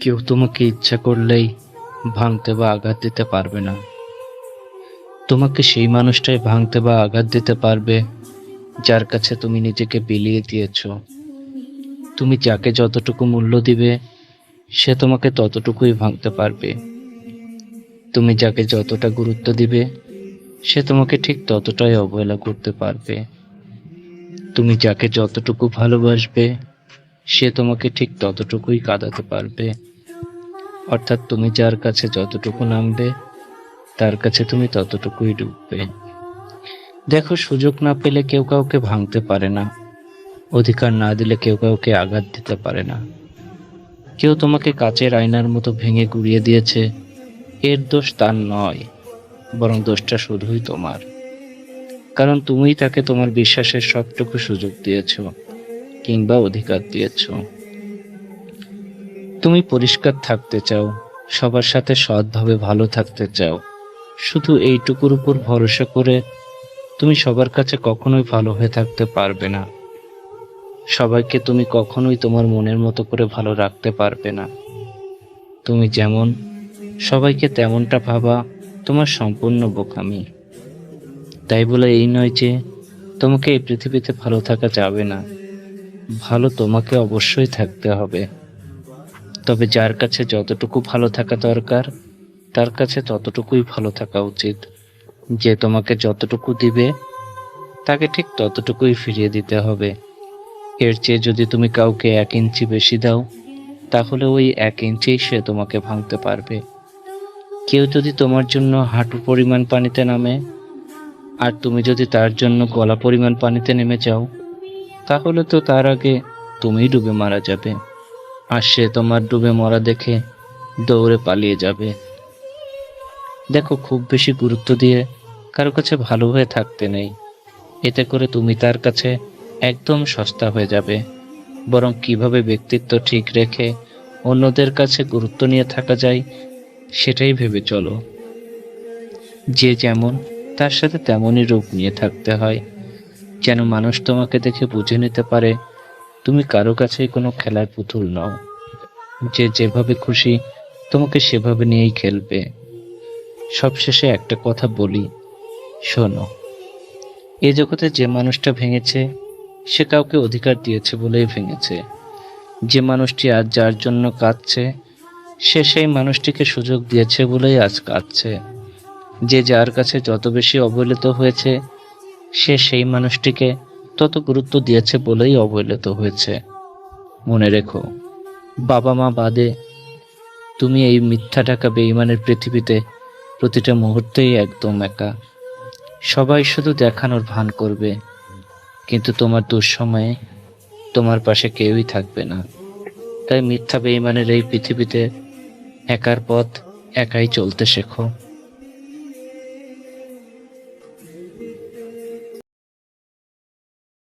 কেউ তোমাকে ইচ্ছা করলেই ভাঙতে বা আঘাত দিতে পারবে না। তোমাকে সেই মানুষটাই ভাঙতে বা আঘাত দিতে পারবে যার কাছে তুমি নিজেকে বিলিয়ে দিয়েছ। তুমি যাকে যতটুকু মূল্য দিবে, সে তোমাকে ততটুকুই ভাঙতে পারবে। তুমি যাকে যতটা গুরুত্ব দিবে, সে তোমাকে ঠিক ততটাই অবহেলা করতে পারবে। তুমি যাকে যতটুকু ভালোবাসবে সে তোমাকে ঠিক ততটুকুই কাঁদাতে পারবে। অর্থাৎ তুমি যার কাছে যতটুকু নামবে, তার কাছে তুমি ততটুকুই ডুববে। দেখো, সুযোগ না পেলে কেউ কাউকে ভাঙতে পারে না। অধিকার না দিলে কেউ কাউকে আঘাত দিতে পারে না। কেউ তোমাকে কাচের আয়নার মতো ভেঙে গুড়িয়ে দিয়েছে। এর দোষ তার নয়, বরং দোষটা শুধুই তোমার। কারণ তুমিই তাকে তোমার বিশ্বাসের সবটুকু সুযোগ দিয়েছ। কিংবা অধিকার দিয়েছ। তুমি পরিষ্কার থাকতে চাও, সবার সাথে সৎভাবে ভালো থাকতে চাও। শুধু এইটুকুর উপর ভরসা করে তুমি সবার কাছে কখনোই ভালো হয়ে থাকতে পারবে না। সবাইকে তুমি কখনোই তোমার মনের মতো করে ভালো রাখতে পারবে না। তুমি যেমন, সবাইকে তেমনটা ভাবা তোমার সম্পূর্ণ বোকামি। তাই বলে এই নয় যে তোমাকে এই পৃথিবীতে ভালো থাকা যাবে না। ভালো তোমাকে অবশ্যই থাকতে হবে। তবে যার কাছে যতটুকু ভালো থাকা দরকার, তার কাছে ততটুকুই ভালো থাকা উচিত। যে তোমাকে যতটুকু দিবে, তাকে ঠিক ততটুকুই ফিরিয়ে দিতে হবে। এর চেয়ে যদি তুমি কাউকে এক ইঞ্চি বেশি দাও, তাহলে ওই এক ইঞ্চি সে তোমাকে ভাঙতে পারবে। কেউ যদি তোমার জন্য হাঁটু পরিমাণ পানিতে নামে, আর তুমি যদি তার জন্য গলা পরিমাণ পানিতে নেমে যাও তাহলে তো তার আগে তুমিই ডুবে মারা যাবে। আর সে তোমার ডুবে মরা দেখে দৌড়ে পালিয়ে যাবে। দেখো, খুব বেশি গুরুত্ব দিয়ে কারও কাছে ভালো হয়ে থাকতে নেই। এতে করে তুমি তার কাছে একদম সস্তা হয়ে যাবে। বরং কীভাবে ব্যক্তিত্ব ঠিক রেখে অন্যদের কাছে গুরুত্ব নিয়ে থাকা যায়, সেটাই ভেবে চলো। যে যেমন, তার সাথে তেমনই রূপ নিয়ে থাকতে হয়। যেন মানুষ তোমাকে দেখে বুঝে নিতে পারে? তুমি কারও কাছেই কোনো খেলার পুতুল নও। যে যেভাবে খুশি তোমাকে সেভাবে নিয়েই খেলবে। সবশেষে একটা কথা বলি, শোনো। এ জগতে যে মানুষটা ভেঙেছে, সে কাউকে অধিকার দিয়েছে বলেই ভেঙেছে। যে মানুষটি আজ যার জন্য কাঁদছে, সে সেই মানুষটিকে সুযোগ দিয়েছে বলেই আজ কাঁদছে। যে যার কাছে যত বেশি অবহেলিত হয়েছে সে সেই মানুষটিকে তত গুরুত্ব দিয়েছে বলেই অবহেলিত হয়েছে। মনে রেখো, বাবা মা বাদে তুমি এই মিথ্যা টাকা বেইমানের পৃথিবীতে প্রতিটা মুহূর্তেই একদম একা। সবাই শুধু দেখানোর ভান করবে, কিন্তু তোমার দুঃসময়ে তোমার পাশে কেউই থাকবে না। তাই মিথ্যা বেইমানের এই পৃথিবীতে একার পথ একাই চলতে শেখো।